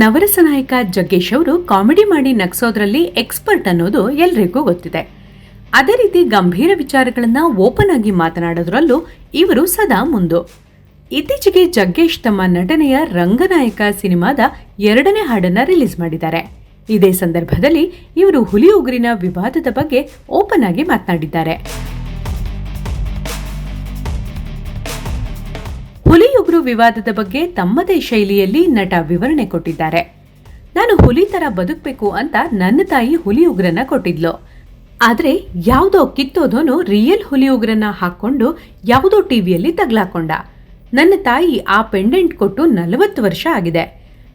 ನವರಸ ನಾಯಕ ಜಗ್ಗೇಶ್ ಅವರು ಕಾಮಿಡಿ ಮಾಡಿ ನಗ್ಸೋದ್ರಲ್ಲಿ ಎಕ್ಸ್ಪರ್ಟ್ ಅನ್ನೋದು ಎಲ್ರಿಗೂ ಗೊತ್ತಿದೆ. ಅದೇ ರೀತಿ ಗಂಭೀರ ವಿಚಾರಗಳನ್ನ ಓಪನ್ ಆಗಿ ಮಾತನಾಡೋದ್ರಲ್ಲೂ ಇವರು ಸದಾ ಮುಂದು. ಇತ್ತೀಚೆಗೆ ಜಗ್ಗೇಶ್ ತಮ್ಮ ನಟನೆಯ ರಂಗನಾಯಕ ಸಿನಿಮಾದ ಎರಡನೇ ಹಾಡನ್ನ ರಿಲೀಸ್ ಮಾಡಿದ್ದಾರೆ. ಇದೇ ಸಂದರ್ಭದಲ್ಲಿ ಇವರು ಹುಲಿ ಉಗುರಿನ ವಿವಾದದ ಬಗ್ಗೆ ಓಪನ್ ಆಗಿ ಮಾತನಾಡಿದ್ದಾರೆ. ಹುಲಿಯುಗ್ರು ವಿವಾದದ ಬಗ್ಗೆ ತಮ್ಮದೇ ಶೈಲಿಯಲ್ಲಿ ನಟ ವಿವರಣೆ ಕೊಟ್ಟಿದ್ದಾರೆ. ನಾನು ಹುಲಿ ತರ ಬದುಕಬೇಕು ಅಂತ ನನ್ನ ತಾಯಿ ಹುಲಿ ಉಗ್ರನ್ನ ಕೊಟ್ಟಿದ್ಲು. ಆದ್ರೆ ಯಾವುದೋ ಕಿತ್ತೋದೋನು ರಿಯಲ್ ಹುಲಿ ಉಗ್ರನ್ನ ಹಾಕೊಂಡು ಯಾವುದೋ ಟಿವಿಯಲ್ಲಿ ತಗ್ಲಾಕೊಂಡ. ನನ್ನ ತಾಯಿ ಆ ಪೆಂಡೆಂಟ್ ಕೊಟ್ಟು ನಲವತ್ತು ವರ್ಷ ಆಗಿದೆ.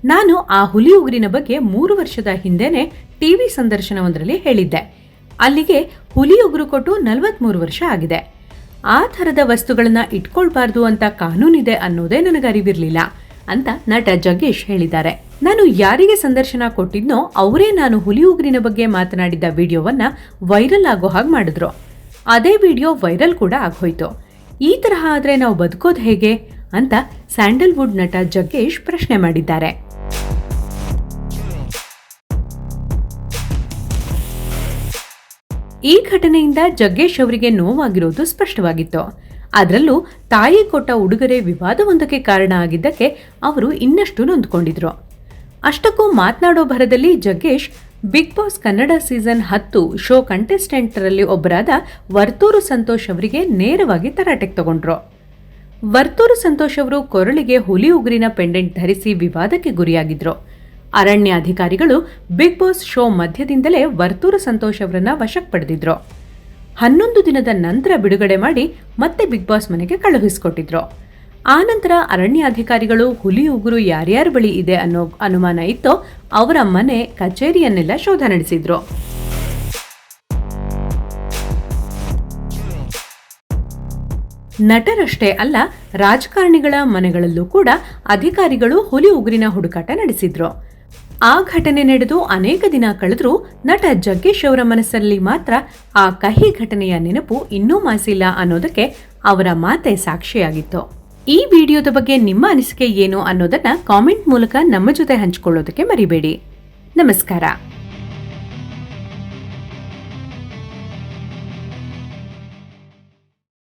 ನಾನು ಆ ಹುಲಿ ಉಗ್ರಿನ ಬಗ್ಗೆ ಮೂರು ವರ್ಷದ ಹಿಂದೆನೆ ಟಿವಿ ಸಂದರ್ಶನವೊಂದರಲ್ಲಿ ಹೇಳಿದ್ದೆ. ಅಲ್ಲಿಗೆ ಹುಲಿ ಉಗ್ರು ಕೊಟ್ಟು ನಲವತ್ಮೂರು ವರ್ಷ ಆಗಿದೆ. ಆ ಥರದ ವಸ್ತುಗಳನ್ನ ಇಟ್ಕೊಳ್ಬಾರ್ದು ಅಂತ ಕಾನೂನಿದೆ ಅನ್ನೋದೇ ನನಗೆ ಅರಿವಿರಲಿಲ್ಲ ಅಂತ ನಟ ಜಗ್ಗೇಶ್ ಹೇಳಿದ್ದಾರೆ. ನಾನು ಯಾರಿಗೆ ಸಂದರ್ಶನ ಕೊಟ್ಟಿದ್ನೋ ಅವರೇ ನಾನು ಹುಲಿ ಉಗ್ರಿನ ಬಗ್ಗೆ ಮಾತನಾಡಿದ್ದ ವಿಡಿಯೋವನ್ನ ವೈರಲ್ ಆಗೋ ಹಾಗೆ ಮಾಡಿದ್ರು. ಅದೇ ವಿಡಿಯೋ ವೈರಲ್ ಕೂಡ ಆಗೋಯ್ತು ಈ ತರಹ ಆದರೆ ನಾವು ಬದುಕೋದು ಹೇಗೆ? ಅಂತ ಸ್ಯಾಂಡಲ್ವುಡ್ ನಟ ಜಗ್ಗೇಶ್ ಪ್ರಶ್ನೆ ಮಾಡಿದ್ದಾರೆ. ಈ ಘಟನೆಯಿಂದ ಜಗ್ಗೇಶ್ ಅವರಿಗೆ ನೋವಾಗಿರೋದು ಸ್ಪಷ್ಟವಾಗಿತ್ತು. ಅದರಲ್ಲೂ ತಾಯಿ ಕೊಟ್ಟ ಉಡುಗೊರೆ ವಿವಾದವೊಂದಕ್ಕೆ ಕಾರಣ ಆಗಿದ್ದಕ್ಕೆ ಅವರು ಇನ್ನಷ್ಟು ನೊಂದ್ಕೊಂಡಿದ್ರು. ಅಷ್ಟಕ್ಕೂ ಮಾತನಾಡೋ ಭರದಲ್ಲಿ Jaggesh Big Boss Kannada season ಹತ್ತು ಶೋ ಕಂಟೆಸ್ಟೆಂಟರಲ್ಲಿ ಒಬ್ಬರಾದ ವರ್ತೂರು ಸಂತೋಷ್ ಅವರಿಗೆ ನೇರವಾಗಿ ತರಾಟೆಗೆ ತಗೊಂಡ್ರು. ವರ್ತೂರು ಸಂತೋಷ್ ಅವರು ಕೊರಳಿಗೆ ಹುಲಿ ಉಗುರಿನ ಪೆಂಡೆಂಟ್ ಧರಿಸಿ ವಿವಾದಕ್ಕೆ ಗುರಿಯಾಗಿದ್ರು. ಅರಣ್ಯ ಅಧಿಕಾರಿಗಳು ಬಿಗ್ ಬಾಸ್ ಶೋ ಮಧ್ಯದಿಂದಲೇ ವರ್ತೂರು ಸಂತೋಷ್ ಅವರನ್ನ ವಶಕ್ಕೆ ಪಡೆದಿದ್ರು. ಹನ್ನೊಂದು ದಿನದ ನಂತರ ಬಿಡುಗಡೆ ಮಾಡಿ ಮತ್ತೆ ಬಿಗ್ ಬಾಸ್ ಮನೆಗೆ ಕಳುಹಿಸಿಕೊಟ್ಟಿದ್ರು. ಆನಂತರ ಅರಣ್ಯ ಅಧಿಕಾರಿಗಳು ಹುಲಿ ಉಗುರು ಯಾರ್ಯಾರ ಬಳಿ ಇದೆ ಅನ್ನೋ ಅನುಮಾನ ಇತ್ತೋ ಅವರ ಮನೆ ಕಚೇರಿಯನ್ನೆಲ್ಲ ಶೋಧ ನಡೆಸಿದ್ರು. ನಟರಷ್ಟೇ ಅಲ್ಲ, ರಾಜಕಾರಣಿಗಳ ಮನೆಗಳಲ್ಲೂ ಕೂಡ ಅಧಿಕಾರಿಗಳು ಹುಲಿ ಉಗುರಿನ ಹುಡುಕಾಟ ನಡೆಸಿದ್ರು. ಆ ಘಟನೆ ನಡೆದು ಅನೇಕ ದಿನ ಕಳೆದರೂ ನಟ ಜಗ್ಗೇಶ್ ಅವರ ಮನಸ್ಸಲ್ಲಿ ಮಾತ್ರ ಆ ಕಹಿ ಘಟನೆಯ ನೆನಪು ಇನ್ನೂ ಮಾಸಿಲ್ಲ ಅನ್ನೋದಕ್ಕೆ ಅವರ ಮಾತೆ ಸಾಕ್ಷಿಯಾಗಿತ್ತು. ಈ ವಿಡಿಯೋದ ಬಗ್ಗೆ ನಿಮ್ಮ ಅನಿಸಿಕೆ ಏನು ಅನ್ನೋದನ್ನ ಕಾಮೆಂಟ್ ಮೂಲಕ ನಮ್ಮ ಜೊತೆ ಹಂಚಿಕೊಳ್ಳೋದಕ್ಕೆ ಮರಿಬೇಡಿ. ನಮಸ್ಕಾರ.